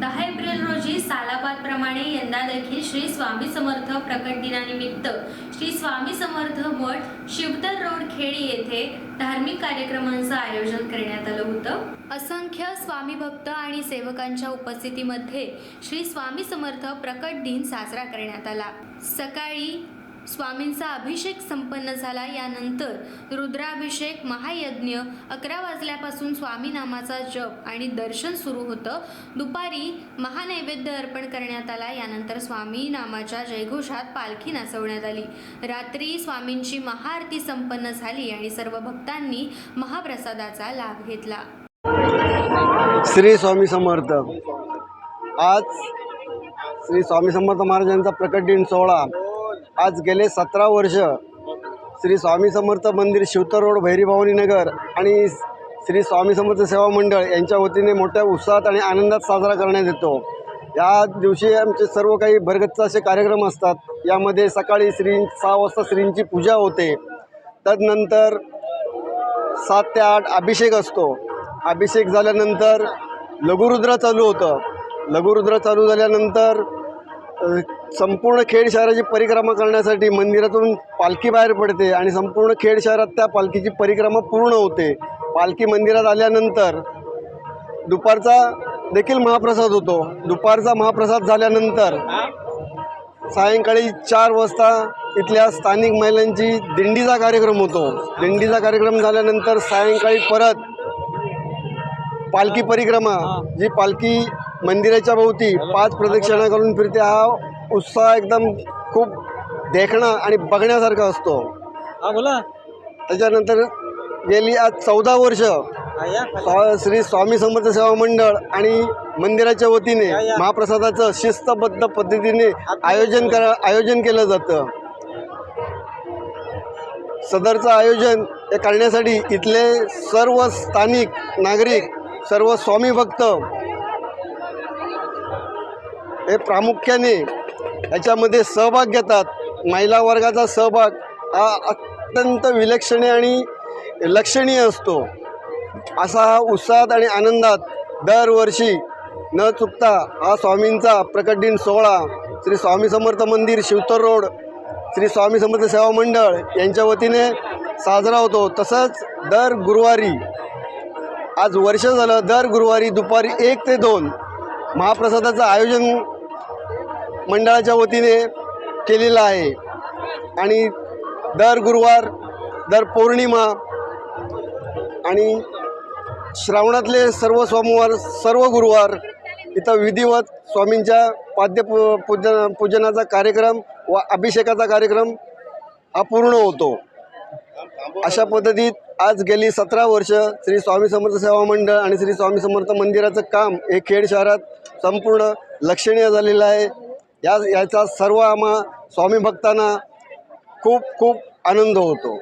दहा एप्रिल रोजी सालाबादप्रमाणे यंदा देखील श्री स्वामी समर्थ प्रकट दिनानिमित्त श्री स्वामी समर्थ मठ शिवतर रोड खेडी येथे धार्मिक कार्यक्रमांचं आयोजन करण्यात आलं होतं. असंख्य स्वामी भक्त आणि सेवकांच्या उपस्थितीमध्ये श्री स्वामी समर्थ प्रकट दिन साजरा करण्यात आला. सकाळी स्वामींचा अभिषेक संपन्न झाला. यानंतर रुद्राभिषेक महायज्ञ अकरा वाजल्यापासून स्वामी नामाचा जप आणि दर्शन सुरू होतं. दुपारी महानैवेद्य अर्पण करण्यात आला. यानंतर स्वामी नामाच्या जयघोषात पालखी नाचवण्यात आली. रात्री स्वामींची महाआरती संपन्न झाली आणि सर्व भक्तांनी महाप्रसादाचा लाभ घेतला. श्री स्वामी समर्थ. आज श्री स्वामी समर्थ महाराजांचा प्रकट दिन सोहळा. आज गेले सतरा वर्ष. श्री स्वामी समर्थ मंदिर शिवतर रोड भैरीभवानी नगर आणि श्री स्वामी समर्थ सेवा मंडळ यांच्या वतीने मोठ्या उत्साहात आणि आनंदात साजरा करण्यात येतो. या दिवशी आमचे सर्व काही भरगच्च असे कार्यक्रम असतात. यामध्ये सकाळी श्री सहा वाजता श्रींची पूजा होते. तदनंतर सात ते आठ अभिषेक असतो. अभिषेक झाल्यानंतर लघुरुद्र चालू होतं. लघुरुद्र चालू झाल्यानंतर संपूर्ण खेड शहराची परिक्रमा करण्यासाठी मंदिरातून पालखी बाहेर पडते आणि संपूर्ण खेड शहरात त्या पालखीची परिक्रमा पूर्ण होते. पालखी मंदिरात आल्यानंतर दुपारचा देखील महाप्रसाद होतो. दुपारचा महाप्रसाद झाल्यानंतर सायंकाळी चार वाजता इथल्या स्थानिक महिलांची दिंडीचा कार्यक्रम होतो. दिंडीचा कार्यक्रम झाल्यानंतर सायंकाळी परत पालखी परिक्रमा जी पालखी मंदिराच्या भोवती पाच प्रदक्षिणा करून फिरते. हा उत्साह एकदम खूप देखणं आणि बघण्यासारखा असतो. हा बोला. त्याच्यानंतर गेली आज चौदा वर्ष. स्वा श्री स्वामी समर्थ सेवा मंडळ आणि मंदिराच्या वतीने महाप्रसादाचं शिस्तबद्ध पद्धतीने आयोजन करा आयोजन केलं जातं. सदरचं आयोजन हे करण्यासाठी इथले सर्व स्थानिक नागरिक सर्व स्वामी भक्त हे प्रामुख्याने याच्यामध्ये सहभाग घेतात. महिला वर्गाचा सहभाग हा अत्यंत विलक्षणे आणि लक्षणीय असतो. असा हा उत्साहात आणि आनंदात दरवर्षी न चुकता हा स्वामींचा प्रकट दिन सोहळा श्री स्वामी समर्थ मंदिर शिवतर रोड श्री स्वामी समर्थ सेवा मंडळ यांच्या वतीने साजरा होतो. तसंच दर गुरुवारी आज वर्ष झालं दर गुरुवारी दुपारी एक ते दोन महाप्रसादाचं आयोजन मंडळाच्या वतीने केलेला आहे. आणि दर गुरुवार दर पौर्णिमा आणि श्रावणातले सर्व सोमवार सर्व गुरुवार इथं विधिवत स्वामींच्या पाद्य पूजन पूजनाचा कार्यक्रम व अभिषेकाचा कार्यक्रम हा पूर्ण होतो. अशा पद्धतीत आज गेली सतरा वर्ष श्री स्वामी समर्थ सेवा मंडळ आणि श्री स्वामी समर्थ मंदिराचं काम हे खेड शहरात संपूर्ण लक्षणीय झालेलं आहे. या याचा सर्व आम्हा स्वामी भक्तांना खूप खूप आनंद होतो.